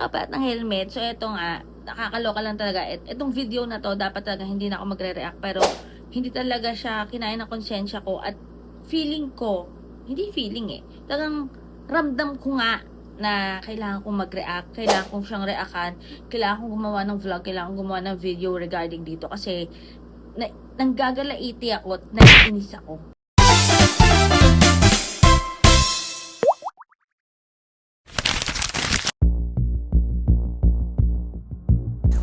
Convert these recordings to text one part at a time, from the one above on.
mga kapat ng helmet. So, ito nga, nakakaloka lang talaga. Et, itong video na to, dapat talaga hindi na ako magre-react. Pero, hindi talaga siya kinain ng konsensya ko. At feeling ko, hindi feeling eh. Talagang ramdam ko nga na kailangan kong mag-react, kailangan kong siyang reactan, kailangan kong gumawa ng vlog, kailangan kong gumawa ng video regarding dito kasi na, nanggagalaiti ako at naiinis ako.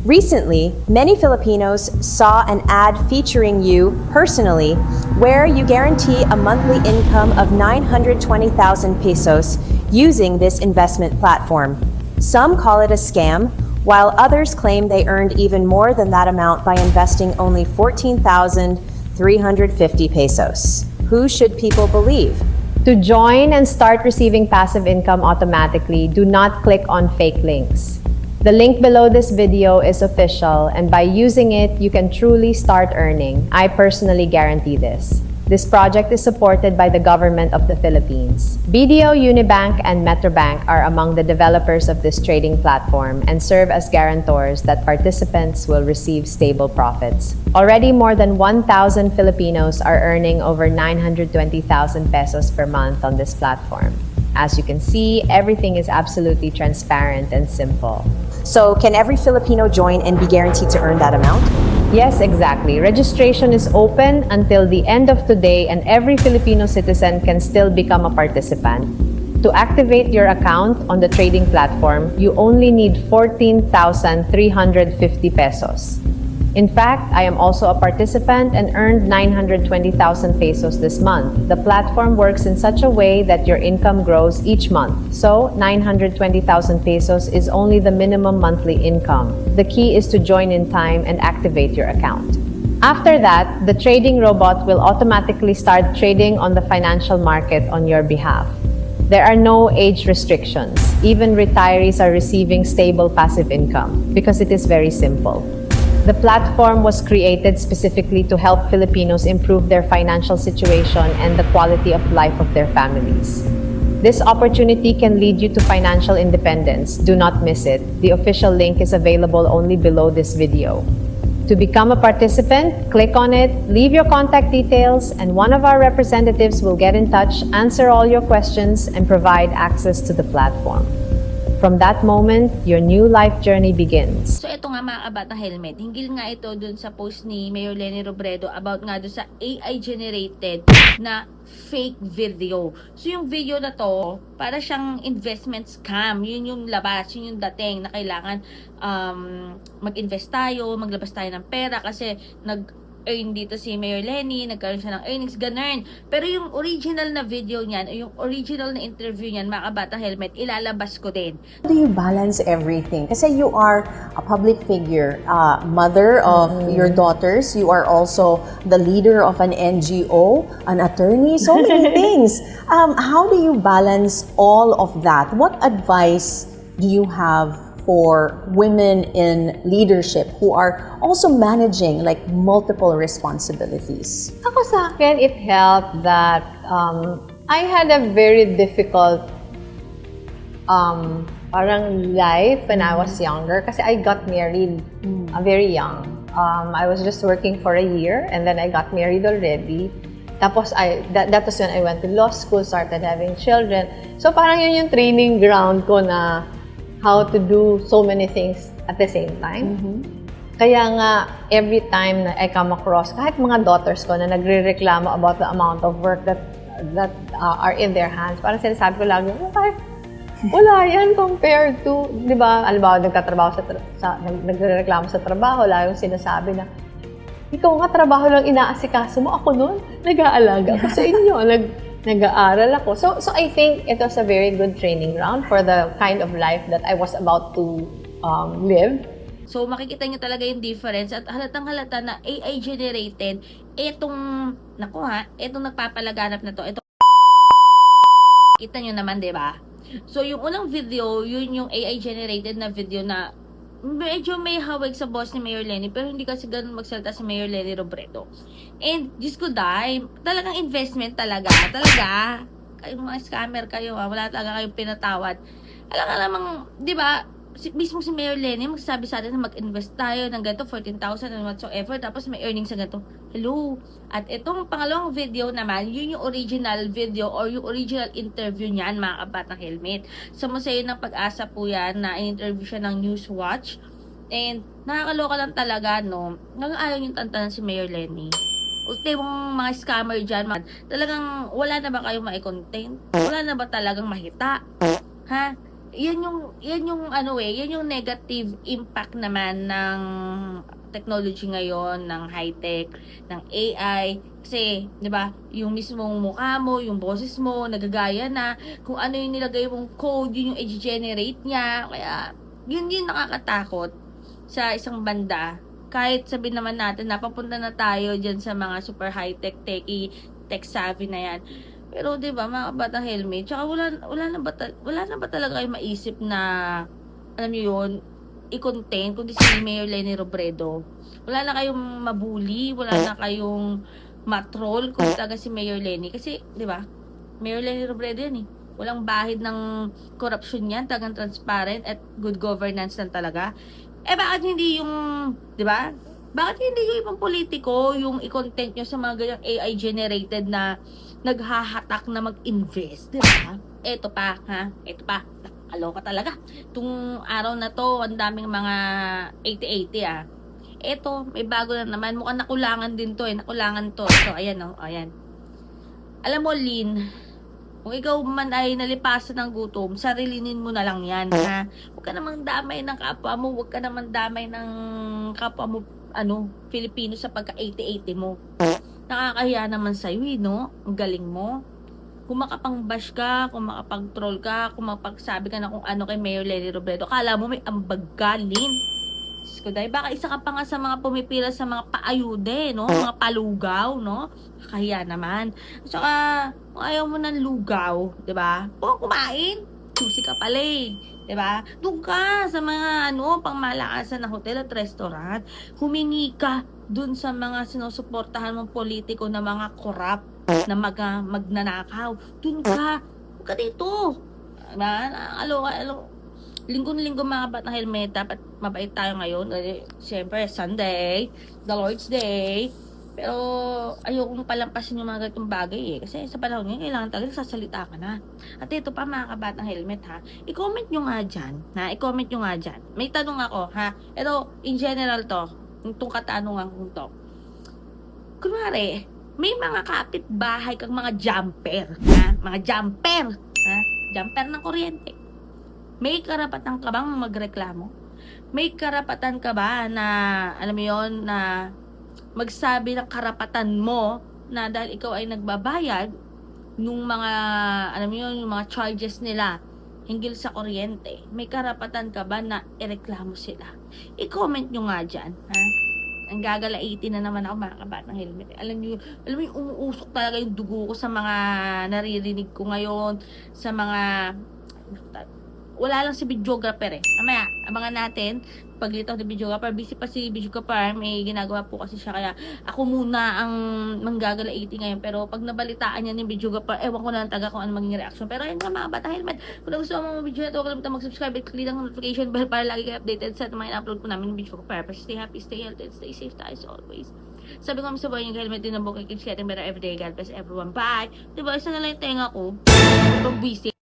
Recently, many Filipinos saw an ad featuring you personally where you guarantee a monthly income of 920,000 pesos using this investment platform. Some call it a scam, while others claim they earned even more than that amount by investing only 14,350 pesos. Who should people believe? To join and start receiving passive income automatically, do not click on fake links. The link below this video is official, and by using it, you can truly start earning. I personally guarantee this. This project is supported by the government of the Philippines. BDO Unibank and Metrobank are among the developers of this trading platform and serve as guarantors that participants will receive stable profits. Already more than 1,000 Filipinos are earning over 920,000 pesos per month on this platform. As you can see, everything is absolutely transparent and simple. So, can every Filipino join and be guaranteed to earn that amount? Yes, exactly. Registration is open until the end of today, and every Filipino citizen can still become a participant. To activate your account on the trading platform, you only need 14,350 pesos. In fact, I am also a participant and earned 920,000 pesos this month. The platform works in such a way that your income grows each month. So, 920,000 pesos is only the minimum monthly income. The key is to join in time and activate your account. After that, the trading robot will automatically start trading on the financial market on your behalf. There are no age restrictions. Even retirees are receiving stable passive income because it is very simple. The platform was created specifically to help Filipinos improve their financial situation and the quality of life of their families. This opportunity can lead you to financial independence. Do not miss it. The official link is available only below this video. To become a participant, click on it, leave your contact details, and one of our representatives will get in touch, answer all your questions, and provide access to the platform. From that moment, your new life journey begins. So, ito nga mga kabatang helmet. Hinggil nga ito dun sa post ni Mayor Lenny Robredo about nga dun sa AI-generated na fake video. So, yung video na to, para siyang investment scam. Yun yung labas, yun yung dating na kailangan um, mag-invest tayo, maglabas tayo ng pera kasi nag earn dito si Mayor Lenny, nagkaroon siya ng earnings, ganun. Pero yung original na video niyan, o yung original na interview niyan, mga kabatang helmet, ilalabas ko din. How do you balance everything? Kasi you are a public figure, uh, mother of your daughters. You are also the leader of an NGO, an attorney, so many things. Um, how do you balance all of that? What advice do you have for women in leadership who are also managing like multiple responsibilities? Ako sa akin, it helped that um, I had a very difficult um, parang life when I was younger kasi I got married uh, very young. Um, I was just working for a year and then I got married already. Tapos I, that, that was when I went to law school, started having children. So parang yun yung training ground ko na how to do so many things at the same time. Kaya nga, every time na I come across, kahit mga daughters ko na nagre-reklamo about the amount of work that that uh, are in their hands, parang sinasabi ko lagi, "Oh, kahit wala yan compared to, di ba, alimbawa nagtatrabaho sa, tra- sa nag- nagre-reklamo sa trabaho, laging sinasabi na, ikaw nga trabaho lang inaasikaso mo, ako nun, nag-aalaga ako sa inyo, nag, nag-aaral ako. So, so I think it was a very good training ground for the kind of life that I was about to um, live. So, makikita nyo talaga yung difference at halatang halata na AI generated etong, naku ha, etong nagpapalaganap na to, etong kita nyo naman, di ba? So, yung unang video, yun yung AI generated na video na medyo may hawig sa boss ni Mayor Lenny pero hindi kasi ganun magsalita si Mayor Lenny Robredo. And, Diyos ko dahil, talagang investment talaga. Talaga. Kayong mga scammer kayo ha. Wala talaga kayong pinatawad. Alam ka namang, di ba, si, mismo si Mayor Lenny magsasabi sa atin na mag-invest tayo ng ganito, 14,000 and whatsoever, tapos may earnings sa ganito. Hello? At itong pangalawang video naman, yun yung original video or yung original interview niyan, mga kabatang helmet. Sa Museo ng Pag-asa po yan, na in-interview siya ng Newswatch. And nakakaloka lang talaga, no? Nang ayaw yung tantanan si Mayor Lenny. Ultimong mga scammer dyan, mga, talagang wala na ba kayong mai-content? Wala na ba talagang mahita? Ha? Yan yung, yan yung ano eh, yan yung negative impact naman ng technology ngayon, ng high-tech, ng AI. Kasi, di ba, yung mismong mukha mo, yung boses mo, nagagaya na, kung ano yung nilagay mong code, yun yung i-generate niya. Kaya, yun yung nakakatakot sa isang banda. Kahit sabihin naman natin, napapunta na tayo dyan sa mga super high-tech, techy, tech-savvy na yan. Pero 'di ba, mga batang helmet, tsaka wala wala na ba wala na ba talaga kayo maisip na alam niyo 'yon, i-contain kundi si Mayor Lenny Robredo. Wala na kayong mabuli, wala na kayong matroll kung talaga si Mayor Lenny kasi 'di ba? Mayor Lenny Robredo yan eh. Walang bahid ng corruption yan, talagang transparent at good governance lang talaga. Eh bakit hindi yung, 'di ba? Bakit hindi yung ibang politiko yung i-content nyo sa mga ganyang AI generated na naghahatak na mag-invest, di ba? Eto pa, ha? Eto pa. Nakakaloka talaga. Tung araw na to, ang daming mga 80-80 ah. Eto, may bago na naman. Mukhang nakulangan din to eh. Nakulangan to. So, ayan oh, ayan. Alam mo, Lin, kung ikaw man ay nalipasan ng gutom, sarilinin mo na lang yan, ha? Huwag ka namang damay ng kapwa mo, huwag ka namang damay ng kapwa mo, ano, Filipino sa pagka 80-80 mo. Nakakahiya naman sa'yo, eh, no? Ang galing mo. Kung makapang-bash ka, kung makapag-troll ka, kung makapagsabi ka na kung ano kay Mayor Lenny Robredo, kala mo may ambag galin. Diyos ko, dahil baka isa ka pa nga sa mga pumipila sa mga paayude, no? Mga palugaw, no? Kakahiya naman. At saka, kung ayaw mo ng lugaw, di ba? Huwag kumain. Susi ka pala eh. Di ba? Doon ka sa mga ano, pangmalakasan na hotel at restaurant. Humingi ka dun sa mga sinusuportahan mong politiko na mga korap na mga magnanakaw. Doon ka. Huwag ka dito. Diba? Nakakaloka. Alo, linggo-linggo mga bat na helmet, dapat mabait tayo ngayon. Eh, Siyempre, Sunday, the Lord's Day. Pero ayokong palampasin yung mga ganitong bagay eh. Kasi sa panahon ngayon, kailangan talaga sasalita ka na. At ito pa mga kabatang helmet ha. I-comment nyo nga dyan. Ha? I-comment nyo nga dyan. May tanong ako ha. Ito, in general to. Itong katanungan kong to. Kunwari, may mga kapitbahay kang mga jumper. Ha? Mga jumper. Ha? Jumper ng kuryente. May karapatan ka bang magreklamo? May karapatan ka ba na, alam mo yon na magsabi ng karapatan mo na dahil ikaw ay nagbabayad nung mga, alam mo yun, yung mga charges nila hinggil sa kuryente, may karapatan ka ba na ireklamo sila? I-comment nyo nga dyan, ha? Ang gagalaitin na naman ako mga kabatang helmet. Alam niyo, alam yung umuusok talaga yung dugo ko sa mga naririnig ko ngayon, sa mga wala lang si videographer eh. Mamaya, abangan natin. Paglitaw ni videographer, busy pa si videographer, may ginagawa po kasi siya. Kaya ako muna ang manggagalaiti ngayon. Pero pag nabalitaan niya ni videographer, ewan ko na lang taga kung ano magiging reaction. Pero ayun nga mga bata helmet. Kung gusto mo mga video na ito, kalimutan mag-subscribe at click ang notification bell para lagi kayo updated sa mga upload po namin ng videographer. Pero stay happy, stay healthy, and stay safe tayo as always. Sabi ko sa buhay yung helmet din ng bukay, keeps getting better every day. God bless everyone. Bye! Diba, isa na lang yung tenga ko. Pag busy.